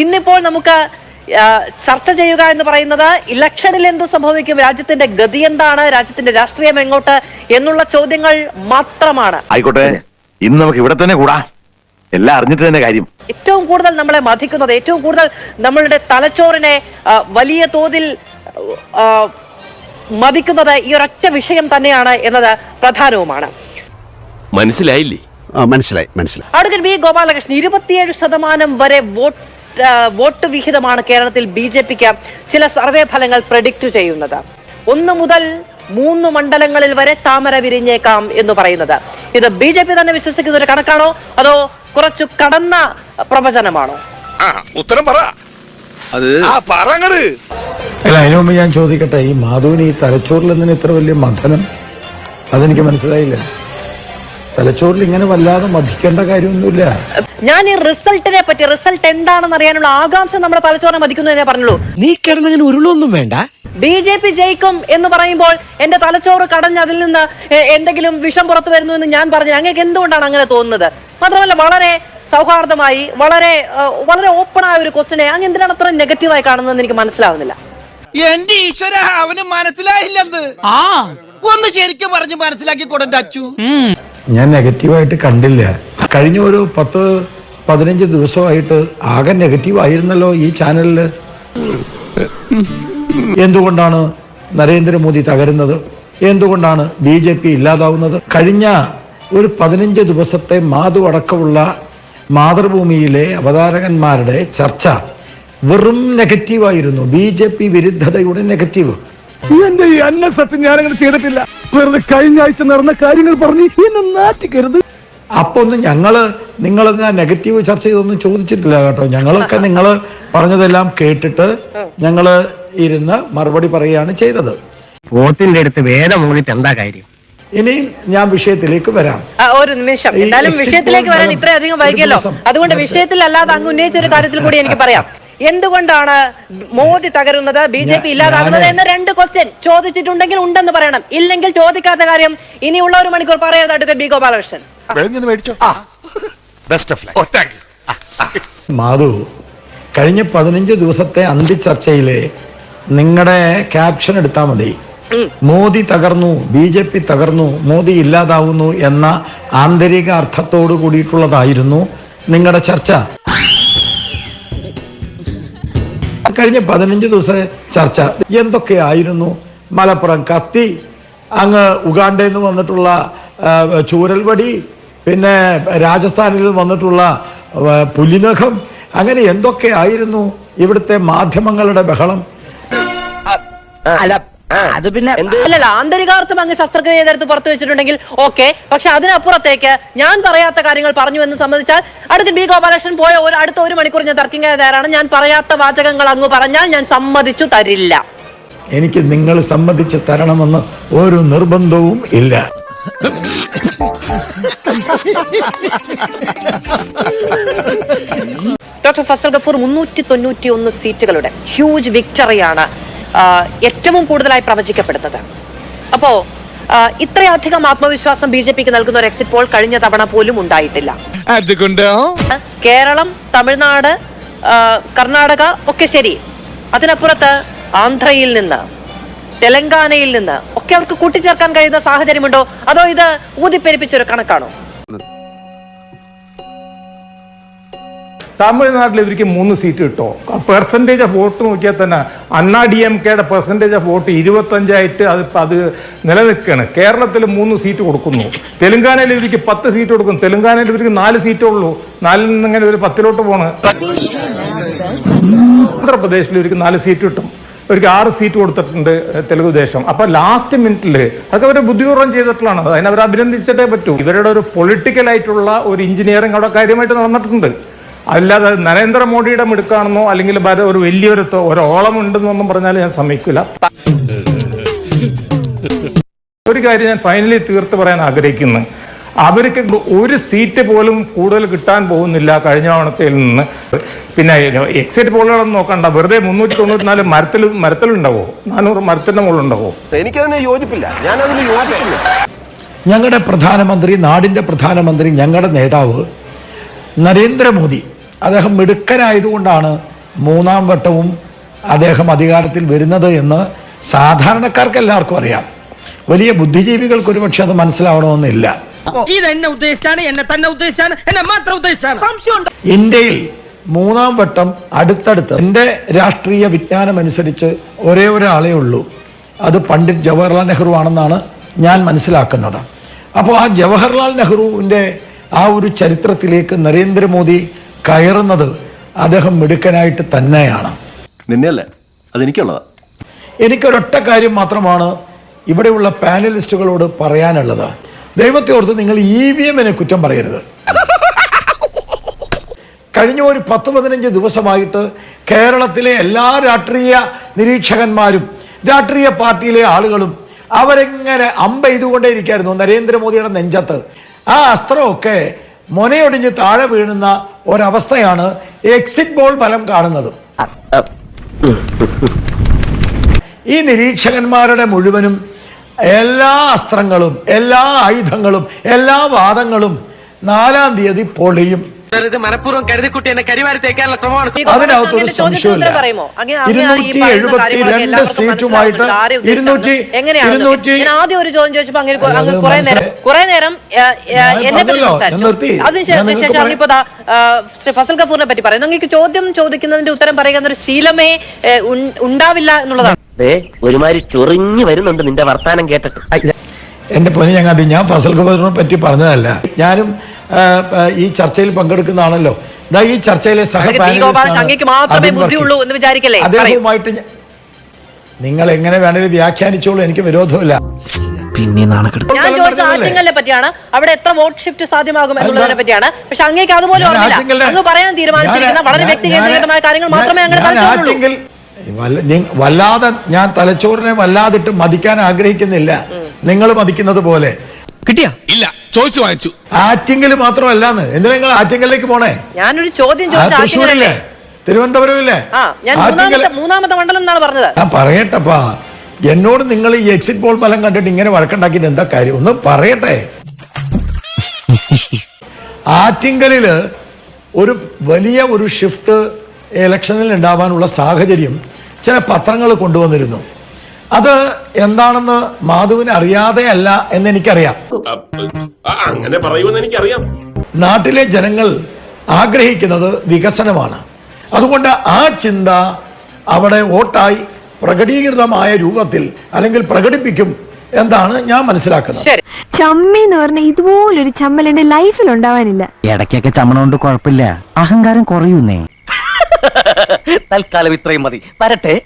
ഇന്നിപ്പോൾ നമുക്ക് ചർച്ച ചെയ്യുക എന്ന് പറയുന്നത് ഇലക്ഷനിൽ എന്തു സംഭവിക്കും രാജ്യത്തിന്റെ ഗതി എന്താണ് രാജ്യത്തിന്റെ രാഷ്ട്രീയം എങ്ങോട്ട് എന്നുള്ള ചോദ്യങ്ങൾ മാത്രമാണ്. ആയിക്കോട്ടെ. ഇന്ന് നമുക്ക് ഇവിടെ തന്നെ കൂടാ. എല്ലാം അറിഞ്ഞിട്ട് തന്നെ കാര്യം. ഏറ്റവും കൂടുതൽ നമ്മളെ മതിക്കുന്നത് ഏറ്റവും കൂടുതൽ നമ്മളുടെ തലച്ചോറിനെ വലിയ തോതിൽ മതിക്കുന്നത് ഈ ഒരൊറ്റ വിഷയം തന്നെയാണ് എന്നത് പ്രധാനവുമാണ്. മനസ്സിലായില്ലേ? മനസ്സിലായി മനസ്സിലായി. അടുത്ത ബി ഗോപാലകൃഷ്ണൻ ഇരുപത്തിയേഴ് ശതമാനം വരെ വോട്ട് വോട്ട് വിഹിതമാണ് കേരളത്തിൽ ബി ജെ പിക്ക് ചില സർവേ ഫലങ്ങൾ പ്രഡിക്റ്റ് ചെയ്യുന്നത്. ഒന്ന് മുതൽ മൂന്ന് മണ്ഡലങ്ങളിൽ വരെ താമര വിരിഞ്ഞേക്കാം എന്ന് പറയുന്നത്. ഇത് ബി ജെ പി തന്നെ വിശ്വസിക്കുന്ന ഒരു കണക്കാണോ? അതോ കുറച്ചു കടന്ന പ്രവചനമാണോ? ആ ഉത്തരം പറ. അത് ആ പറങ്ങട്. അല്ല അതിനു മുമ്പ് ഞാൻ ചോദിക്കട്ടെ ഈ മാധുവിന് ഈ തലച്ചോറിൽ നിന്ന് ഇത്ര വലിയ മഥനം? അതെനിക്ക് മനസ്സിലായില്ല. തലച്ചോറിൽ ഇങ്ങനെ വല്ലാതെ മതിക്കേണ്ട കാര്യമൊന്നുമില്ല. ഞാൻ ഈ റിസൾട്ടിനെ പറ്റി റിസൾട്ട് എന്താണെന്ന് അറിയാനുള്ള ആകാംക്ഷ നമ്മുടെ തലച്ചോറിനെ മതിക്കുന്നു എന്നേ പറഞ്ഞുള്ളൂ. നീ കിടന്നങ്ങനെ ഉരുളൊന്നും വേണ്ട. ബി ജെ പി ജയിക്കും എന്ന് പറയുമ്പോൾ എന്റെ തലച്ചോറ് കടഞ്ഞ് അതിൽ നിന്ന് എന്തെങ്കിലും വിഷം പുറത്തു വരുന്നു എന്ന് ഞാൻ പറഞ്ഞു അങ്ങേക്ക് എന്തുകൊണ്ടാണ് അങ്ങനെ തോന്നുന്നത്? മാത്രമല്ല വളരെ സൗഹാർദ്ദമായി വളരെ വളരെ ഓപ്പൺ ആയ ഒരു ക്വസ്റ്റിനെ അങ്ങ് എന്തിനാണ് അത്ര നെഗറ്റീവായി കാണുന്നതെന്ന് എനിക്ക് മനസ്സിലാവുന്നില്ല. എന്റെ ഈശ്വര അവന് മനസ്സിലായില്ലെന്ന്. ആ. ഒന്ന് ശരിക്കും പറഞ്ഞ് മനസ്സിലാക്കി കൊടുത്തു അച്ചു. ഞാൻ നെഗറ്റീവായിട്ട് കണ്ടില്ല. കഴിഞ്ഞ ഒരു പത്ത് പതിനഞ്ച് ദിവസമായിട്ട് ആകെ നെഗറ്റീവ് ആയിരുന്നല്ലോ ഈ ചാനലിൽ എന്തുകൊണ്ടാണ് നരേന്ദ്രമോദി തകരുന്നത്? എന്തുകൊണ്ടാണ് ബി ജെ പി ഇല്ലാതാവുന്നത്? കഴിഞ്ഞ ഒരു പതിനഞ്ച് ദിവസത്തെ മാധു അടക്കമുള്ള മാതൃഭൂമിയിലെ അവതാരകന്മാരുടെ ചർച്ച വെറും നെഗറ്റീവായിരുന്നു. ബി ജെ പി വിരുദ്ധതയുടെ നെഗറ്റീവ്. ഈ അന്നസത്യം ഞാനങ്ങനെ ചെയ്തിട്ടില്ല. വെറുതെ കഴിഞ്ഞ ആഴ്ച നടന്ന കാര്യങ്ങൾ പറഞ്ഞ് എന്നെ നാറ്റിക്കരുത്. അപ്പൊ ഒന്ന് ഞങ്ങൾ നിങ്ങൾ നെഗറ്റീവ് ചർച്ച ചെയ്തൊന്നും ചോദിച്ചിട്ടില്ല കേട്ടോ. ഞങ്ങളൊക്കെ നിങ്ങൾ പറഞ്ഞതെല്ലാം കേട്ടിട്ട് ഞങ്ങൾ ഇരുന്ന് മറുപടി പറയുകയാണ് ചെയ്തത്. പോത്തിന്റെ അടുത്ത് വേദം മൂന്നിട്ട് എന്താ കാര്യം? ഇനി ഞാൻ വിഷയത്തിലേക്ക് വരാം. ആ, ഒരു നിമിഷം. ഈ എന്തായാലും exit വിഷയത്തിലേക്ക് വരാൻ ഇത്രയധികം ഒരു വൈകിയല്ലോ ദിവസം. അതുകൊണ്ട് വിഷയത്തിലല്ലാതെ വിഷയത്തിൽ അല്ലാതെ അങ്ങ് ഉന്നയിച്ച ഒരു കാര്യത്തിൽ കൂടി എനിക്ക് പറയാം. എന്തുകൊണ്ടാണ് മോദി തകരുന്നത്? ബി ജെ പി ഇല്ലാതാകുന്നത് എന്ന രണ്ട് ക്വസ്റ്റ്യൻ ചോദിച്ചിട്ടുണ്ടെങ്കിൽ ഉണ്ടെന്ന് പറയണം. ഇല്ലെങ്കിൽ ചോദിക്കാത്ത കാര്യം ഇനിയുള്ള ഒരു മണിക്കൂർ പറയരുത് അടുത്ത ബി ഗോപാലകൃഷ്ണൻ. മാധു കഴിഞ്ഞ പതിനഞ്ച് ദിവസത്തെ അന്തി ചർച്ചയിൽ നിങ്ങളുടെ ക്യാപ്ഷൻ എടുത്താൽ മതി മോദി തകർന്നു ബി ജെ പി തകർന്നു മോദി ഇല്ലാതാവുന്നു എന്ന ആന്തരിക അർത്ഥത്തോടു കൂടിയിട്ടുള്ളതായിരുന്നു നിങ്ങളുടെ ചർച്ച. കഴിഞ്ഞ പതിനഞ്ച് ദിവസത്തെ ചർച്ച എന്തൊക്കെയായിരുന്നു? മലപ്പുറം കത്തി അങ്ങ് ഉഗാണ്ടയിൽ നിന്ന് വന്നിട്ടുള്ള ചൂരൽവടി പിന്നെ രാജസ്ഥാനിൽ നിന്ന് വന്നിട്ടുള്ള പുലിനഖം അങ്ങനെ എന്തൊക്കെയായിരുന്നു ഇവിടുത്തെ മാധ്യമങ്ങളുടെ ബഹളം? അല്ല അത് പിന്നെ അല്ലല്ല ആന്തരികാർത്ഥം അങ്ങ് ശസ്ത്രക്രിയ ചെയ്തെടുത്ത് പുറത്തു വെച്ചിട്ടുണ്ടെങ്കിൽ ഓക്കെ. പക്ഷെ അതിനപ്പുറത്തേക്ക് ഞാൻ പറയാത്ത കാര്യങ്ങൾ പറഞ്ഞു എന്ന് സംബന്ധിച്ചാൽ അടുത്ത് ബി ഗോപാലകൃഷ്ണൻ പോയ ഒരു അടുത്ത ഒരു മണിക്കൂർ ഞാൻ തർക്കിക്കാൻ തയ്യാറാണ്. ഞാൻ പറയാത്ത വാചകങ്ങൾ അങ്ങ് പറഞ്ഞാൽ ഞാൻ സമ്മതിച്ചു തരില്ല. എനിക്ക് നിങ്ങൾ സമ്മതിച്ച് തരണമെന്ന് ഒരു നിർബന്ധവും ഇല്ല. ഡോക്ടർ ഫസൽ ഗഫൂർ മുന്നൂറ്റി തൊണ്ണൂറ്റി ഒന്ന് സീറ്റുകളുടെ ഹ്യൂജ് വിക്ടറിയാണ് ഏറ്റവും കൂടുതലായി പ്രവചിക്കപ്പെടുന്നത്. അപ്പോ ഇത്രയധികം ആത്മവിശ്വാസം ബി ജെ പിക്ക് നൽകുന്ന ഒരു എക്സിറ്റ് പോൾ കഴിഞ്ഞ തവണ പോലും ഉണ്ടായിട്ടില്ല. കേരളം തമിഴ്നാട് കർണാടക ഒക്കെ ശരി. അതിനപ്പുറത്ത് ആന്ധ്രയിൽ നിന്ന് തെലങ്കാനയിൽ നിന്ന് ഒക്കെ അവർക്ക് കൂട്ടിച്ചേർക്കാൻ കഴിയുന്ന സാഹചര്യമുണ്ടോ? അതോ ഇത് ഊതിപ്പെരിപ്പിച്ചൊരു കണക്കാണോ? തമിഴ്നാട്ടിൽ ഇവർക്ക് മൂന്ന് സീറ്റ് കിട്ടുമോ പെർസെന്റേജ് ഓഫ് വോട്ട് നോക്കിയാൽ തന്നെ അണ്ണാ ഡി എം കെയുടെ പെർസെന്റേജ് ഓഫ് വോട്ട് ഇരുപത്തഞ്ചായിട്ട് അത് അത് നിലനിൽക്കുകയാണ്. കേരളത്തിൽ മൂന്ന് സീറ്റ് കൊടുക്കുന്നു. തെലുങ്കാനയിൽ ഇവർക്ക് പത്ത് സീറ്റ് കൊടുക്കും തെലുങ്കാനയിൽ ഇവർക്ക് നാല് സീറ്റേ ഉള്ളൂ. നാലിൽ നിന്ന് ഇങ്ങനെ ഒരു പത്തിലോട്ട് പോണ്. ആന്ധ്രാപ്രദേശിൽ ഇവർക്ക് നാല് സീറ്റ് കിട്ടും. ഇവർക്ക് ആറ് സീറ്റ് കൊടുത്തിട്ടുണ്ട് തെലുഗു ദേശം അപ്പൊ ലാസ്റ്റ് മിനിറ്റിൽ അതൊക്കെ അവർ ബുദ്ധിപൂർവം ചെയ്തിട്ടുള്ളതാണ്. അതിനവർ അഭിനന്ദിച്ചിട്ടേ പറ്റൂ. ഇവരുടെ ഒരു പൊളിറ്റിക്കൽ ആയിട്ടുള്ള ഒരു എഞ്ചിനീയറിംഗ് അവിടെ കാര്യമായിട്ട് നടന്നിട്ടുണ്ട്. അല്ലാതെ നരേന്ദ്രമോദിയുടെ മിടുക്കാണെന്നോ അല്ലെങ്കിൽ ഒരു വലിയൊരു ഒരോളം ഒരു ഓളം ഉണ്ടെന്നൊന്നും പറഞ്ഞാൽ ഞാൻ സമ്മതിക്കില്ല. ഒരു കാര്യം ഞാൻ ഫൈനലി തീർത്ത് പറയാൻ ആഗ്രഹിക്കുന്നു. അവർക്ക് ഒരു സീറ്റ് പോലും കൂടുതൽ കിട്ടാൻ പോകുന്നില്ല കഴിഞ്ഞ തവണത്തിൽ നിന്ന്. പിന്നെ എക്സൈറ്റ് പോളുകളൊന്നും നോക്കണ്ട. വെറുതെ മുന്നൂറ്റി തൊണ്ണൂറ്റിനാല് മരത്തിൽ മരത്തിലുണ്ടാവോ? നാനൂറ് മരത്തിന്റെ മുകളിലുണ്ടാവോ? എനിക്കതിന് യോജിപ്പില്ല. ഞാൻ അതിന് യോജിക്കുന്നു ഞങ്ങളുടെ പ്രധാനമന്ത്രി നാടിന്റെ പ്രധാനമന്ത്രി ഞങ്ങളുടെ നേതാവ് നരേന്ദ്രമോദി അദ്ദേഹം മിടുക്കനായതുകൊണ്ടാണ് മൂന്നാം വട്ടവും അദ്ദേഹം അധികാരത്തിൽ വരുന്നത് എന്ന് സാധാരണക്കാർക്ക് എല്ലാവർക്കും അറിയാം. വലിയ ബുദ്ധിജീവികൾക്ക് ഒരുപക്ഷെ അത് മനസ്സിലാവണമെന്നില്ല. ഇത് എന്നെ ഉദ്ദേശിച്ചാണ് എന്നെ തന്നെ ഉദ്ദേശിച്ചാണ് എന്നെ മാത്രം ഉദ്ദേശിച്ചാണ്. ഇന്ത്യയിൽ മൂന്നാം വട്ടം അടുത്തടുത്ത് എന്റെ രാഷ്ട്രീയ വിജ്ഞാനം അനുസരിച്ച് ഒരേ ഒരാളേ ഉള്ളൂ. അത് പണ്ഡിറ്റ് ജവഹർലാൽ നെഹ്റു ആണെന്നാണ് ഞാൻ മനസ്സിലാക്കുന്നത്. അപ്പോൾ ആ ജവഹർലാൽ നെഹ്റുവിന്റെ ആ ഒരു ചരിത്രത്തിലേക്ക് നരേന്ദ്രമോദി കയറുന്നത് അദ്ദേഹം മിടുക്കനായിട്ട് തന്നെയാണ്. നിന്നെയല്ല? അതെനിക്കുള്ളതാ. എനിക്കൊരൊറ്റ കാര്യം മാത്രമാണ് ഇവിടെയുള്ള പാനലിസ്റ്റുകളോട് പറയാനുള്ളത്. ദൈവത്തെ ഓർത്ത് നിങ്ങൾ ഇ വി എമ്മിനെ കുറ്റം പറയരുത്. കഴിഞ്ഞ ഒരു പത്ത് പതിനഞ്ച് ദിവസമായിട്ട് കേരളത്തിലെ എല്ലാ രാഷ്ട്രീയ നിരീക്ഷകന്മാരും രാഷ്ട്രീയ പാർട്ടിയിലെ ആളുകളും അവരെങ്ങനെ അമ്പെയ്തുകൊണ്ടേയിരിക്കായിരുന്നു നരേന്ദ്രമോദിയുടെ നെഞ്ചത്ത്. ആ അസ്ത്രമൊക്കെ മൊനയൊടിഞ്ഞ് താഴെ വീഴുന്ന ഒരവസ്ഥയാണ് എക്സിറ്റ് ബോൾ ഫലം കാണുന്നത്. ഈ നിരീക്ഷകന്മാരുടെ മുഴുവനും എല്ലാ അസ്ത്രങ്ങളും എല്ലാ ആയുധങ്ങളും എല്ലാ വാദങ്ങളും നാലാം തീയതി പൊളിയും. ഇത് മനഃപൂർവം കരുതിക്കുട്ടി എന്നെ കരിവാരി തേക്കാനുള്ള ശ്രമമാണ്. അതിനകത്തൊരു സംശയമില്ല ഇരുന്നൂറ്റി എഴുപത്തി രണ്ട് സീറ്റുമായിട്ട്? ഇരുന്നൂറ്റി ഇരുന്നൂറ്റി ഞാൻ ആദ്യം ഒരു ചോദ്യം ചോദിച്ചപ്പോ അങ്ങനെ കുറെ നേരം. കുറെ നേരം എന്നെ പറ്റി അതിനുശേഷം ശ്രീ ഫസൽ കപൂറിനെ പറ്റി പറയുന്നു നിങ്ങൾക്ക് ചോദ്യം ചോദിക്കുന്നതിന്റെ ഉത്തരം പറയുക എന്നൊരു ശീലമേ ഉണ്ടാവില്ല എന്നുള്ളതാണ്. ഒരുമാതിരി ചൊറിഞ്ഞു വരുന്നുണ്ട് നിന്റെ വർത്താനം കേട്ടിട്ട്. എന്റെ പൊന്നു ഞങ്ങൾ ഞാൻ ഫസൽ കപൂറിനെ പറ്റി പറഞ്ഞതല്ല. ഞാനും ഈ ചർച്ചയിൽ പങ്കെടുക്കുന്നതാണല്ലോ. ഇതാ ഈ ചർച്ചയിലെ സഹ. അദ്ദേഹവുമായിട്ട് നിങ്ങൾ എങ്ങനെ വേണേലും വ്യാഖ്യാനിച്ചോളൂ എനിക്ക് വിരോധമില്ല. പിന്നെ ഞാൻ ഫലം ചോദിച്ച ആറ്റിങ്ങലിനെ പറ്റിയാണ്. അവിടെ എത്ര വോട്ട് ഷിഫ്റ്റ് സാധ്യമാകും എന്നുള്ളതിനെ പറ്റിയാണ്. പക്ഷെ അങ്ങേക്ക് അതുപോലെ അങ്ങ് പറയാൻ തീരുമാനിച്ചിരിക്കുന്ന വളരെ വ്യക്തികേന്ദ്രീകൃതമായ കാര്യങ്ങൾ മാത്രമേ അങ്ങനെ വല്ലാതെ ഞാൻ തലച്ചോറിനെ വല്ലാതിട്ട് മതിക്കാൻ ആഗ്രഹിക്കുന്നില്ല. നിങ്ങൾ മതിക്കുന്നത് പോലെ. കിട്ടിയാ? ചോദിച്ചു വാങ്ങിച്ചു. ആറ്റിങ്കൽ മാത്രമല്ല എന്തിനാ നിങ്ങൾ ആറ്റിങ്ങലിലേക്ക് പോണേ? ഞാനൊരു ചോദ്യം തൃശ്ശൂരില്ലേ തിരുവനന്തപുരം ഇല്ലേ ആ ഞാൻ ആറ്റിങ്ങൽ മൂന്നാമത്തെ മൂന്നാമത്തെ മണ്ഡലം എന്നാണ് പറഞ്ഞത്. ഞാൻ പറയട്ടപ്പാ. എന്നോട് നിങ്ങൾ ഈ എക്സിറ്റ് പോൾ ഫലം കണ്ടിട്ട് ഇങ്ങനെ വഴക്കുണ്ടാക്കിയിട്ട് എന്താ കാര്യം? ഒന്ന് പറയട്ടെ. ആറ്റിങ്കലിൽ ഒരു വലിയ ഒരു ഷിഫ്റ്റ് ഇലക്ഷനിൽ ഉണ്ടാവാനുള്ള സാഹചര്യം ചില പത്രങ്ങൾ കൊണ്ടുവന്നിരുന്നു. അത് എന്താണെന്ന് മാധുവിന് അറിയാതെ അല്ല എന്ന് എനിക്കറിയാം. അങ്ങനെ പറയുമെന്ന് എനിക്കറിയാം. നാട്ടിലെ ജനങ്ങൾ ആഗ്രഹിക്കുന്നത് വികസനമാണ്. അതുകൊണ്ട് ആ ചിന്ത അവിടെ വോട്ടായി പ്രകടീകൃതമായ രൂപത്തിൽ അല്ലെങ്കിൽ പ്രകടിപ്പിക്കും എന്താണ് ഞാൻ മനസ്സിലാക്കുന്നത്. ശരി. ചമ്മി എന്ന് പറഞ്ഞ ഇതുപോലൊരു ചമ്മൽ എന്റെ ലൈഫിൽ ഉണ്ടാവാനില്ല. ഇടയ്ക്കൊക്കെ ചമ്മണോണ്ട് കുഴപ്പമില്ല. അഹങ്കാരം കുറയുന്നേ. തൽക്കാലം ഇത്രയും മതി. വരട്ടെ.